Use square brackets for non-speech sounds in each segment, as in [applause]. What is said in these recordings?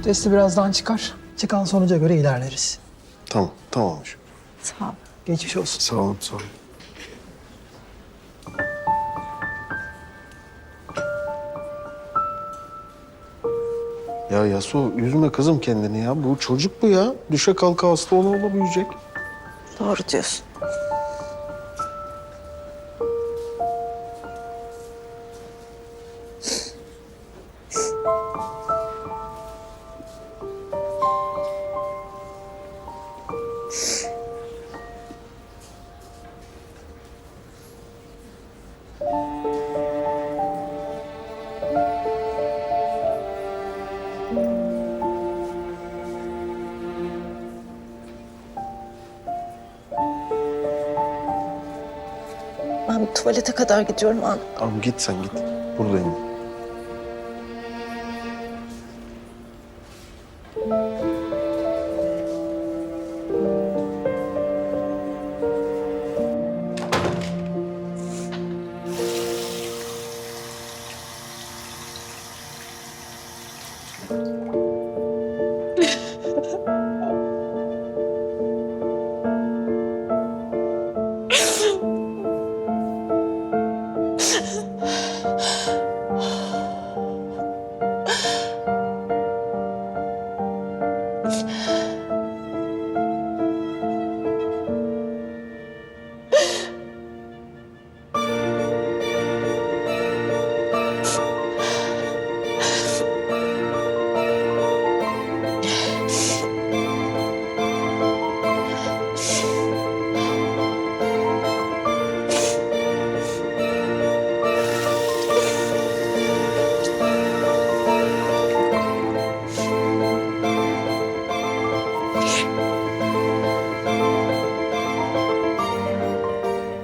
Kan testi birazdan çıkar. Çıkan sonuca göre ilerleriz. Tamam, tamam hocam. Sağ ol. Geçmiş olsun. Sağ olun, sağ olun. Ya Yasu üzme kızım kendini ya. Bu çocuk bu ya. Düşe kalka hasta ola ola büyüyecek. Doğru diyorsun. Ben tuvalete kadar gidiyorum abi. Tamam git sen git. Buradayım. [laughs]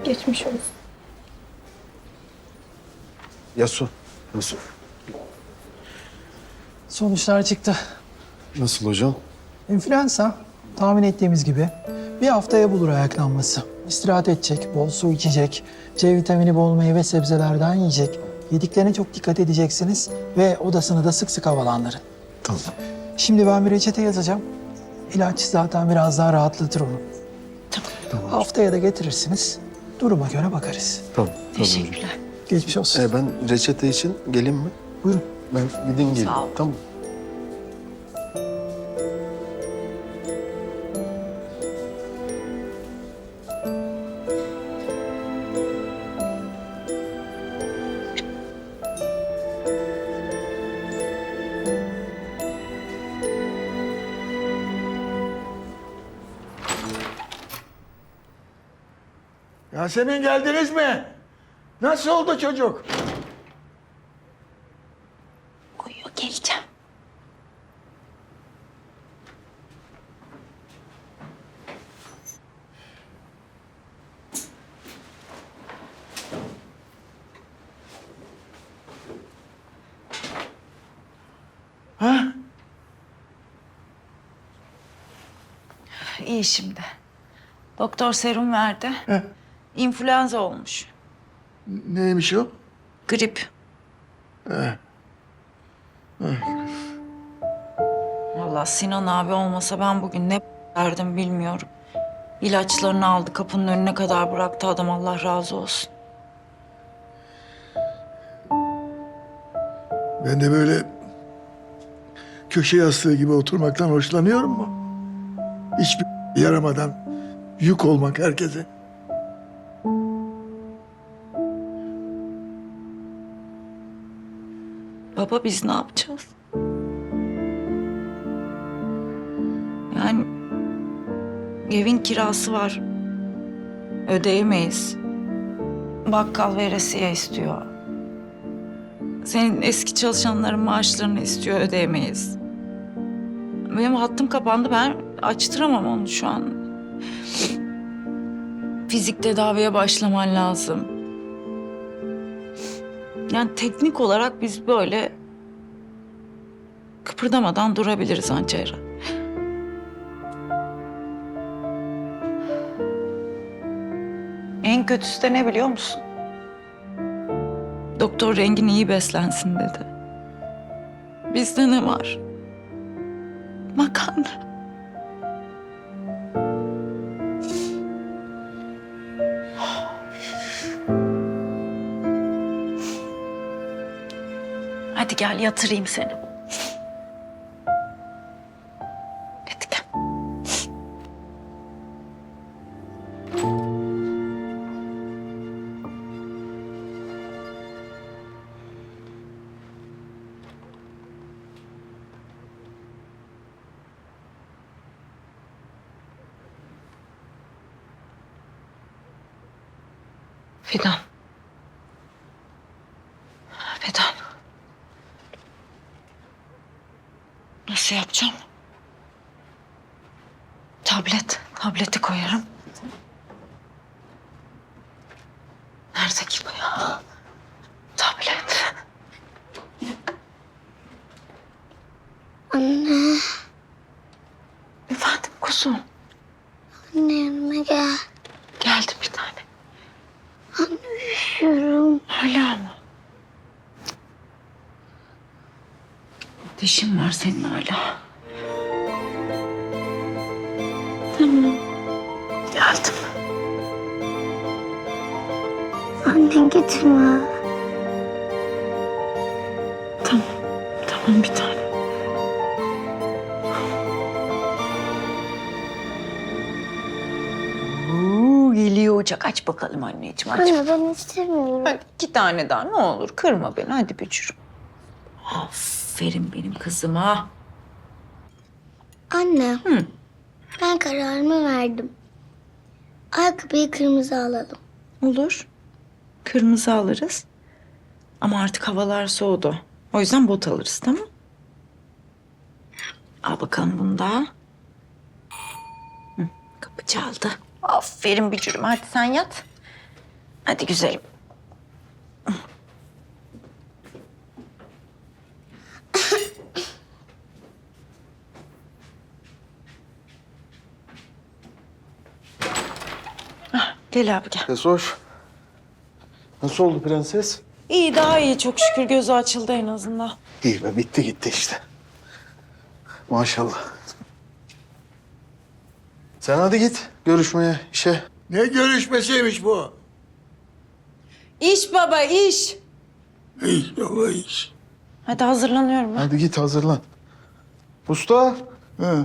Geçmiş olsun. Yasu. Yasu. Sonuçlar çıktı. Nasıl hocam? Influenza tahmin ettiğimiz gibi bir haftaya bulur ayaklanması. İstirahat edecek, bol su içecek, C vitamini bol meyve sebzelerden yiyecek. Yediklerine çok dikkat edeceksiniz ve odasını da sık sık havalandırın. Tamam. Şimdi ben bir reçete yazacağım. İlaç zaten biraz daha rahatlatır onu. Tamam. Haftaya da getirirsiniz. Duruma göre bakarız. Tamam. Teşekkürler. Geçmiş olsun. Ee, ben reçete için geleyim mi? Buyurun. Ben gideyim geleyim. Sağ ol. Tamam. Yasemin geldiniz mi? Nasıl oldu çocuk? Uyuyor geleceğim. Ha? İyi şimdi. Doktor serum verdi. İnfluenza olmuş. Neymiş o? Grip. Vallahi Sinan abi olmasa ben bugün ne derdim bilmiyorum. İlaçlarını aldı kapının önüne kadar bıraktı adam Allah razı olsun. Ben de böyle köşe yastığı gibi oturmaktan hoşlanıyorum mu? Hiçbir yaramadan yük olmak herkese. Baba biz ne yapacağız? Yani evin kirası var. Ödeyemeyiz. Bakkal veresiye istiyor. Senin eski çalışanların maaşlarını istiyor ödeyemeyiz. Benim hattım kapandı ben açtıramam onu şu an. Fizik tedaviye başlaman lazım. Yani teknik olarak biz böyle kıpırdamadan durabiliriz anca Eren. En kötüsü de ne biliyor musun? Doktor rengin iyi beslensin dedi. Bizde ne var? Makarna. Hadi gel yatırayım seni. Hadi gel. Fidan. Fidan. Nasıl yapacağım? Tablet. Tableti koyarım. Nerede ki bu ya? Tablet. Anne, Efendim kuzum. anne yanıma gel. Geldi bir tane. Üşüyorum. Hala mı? Dişin var senin hala. Tamam. Geldim. Anne gitme. Tamam. Tamam bir tane. Oo, geliyor ocak. Aç bakalım anneciğim aç. Anne ben istemiyorum. Hadi iki tane daha ne olur kırma beni hadi bücürüm. Aferin benim kızıma. Anne. Hı. Ben kararımı verdim. Ayakkabıyı kırmızı alalım. Olur. Kırmızı alırız. Ama artık havalar soğudu. O yüzden bot alırız tamam Al bakalım bunu da. Hı, kapı çaldı. Aferin bücürüm. Hadi sen yat. Hadi güzelim. Gel abi gel. Yasoş. Nasıl oldu prenses? İyi daha iyi çok şükür gözü açıldı en azından. İyi be bitti gitti işte. Maşallah. Sen hadi git görüşmeye, işe. Ne görüşmesiymiş bu? İş baba iş. İş baba iş. Hadi hazırlanıyorum ben. Hadi git hazırlan. Usta, Ha.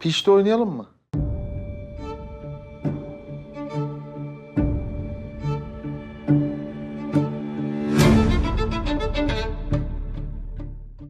pişti oynayalım mı?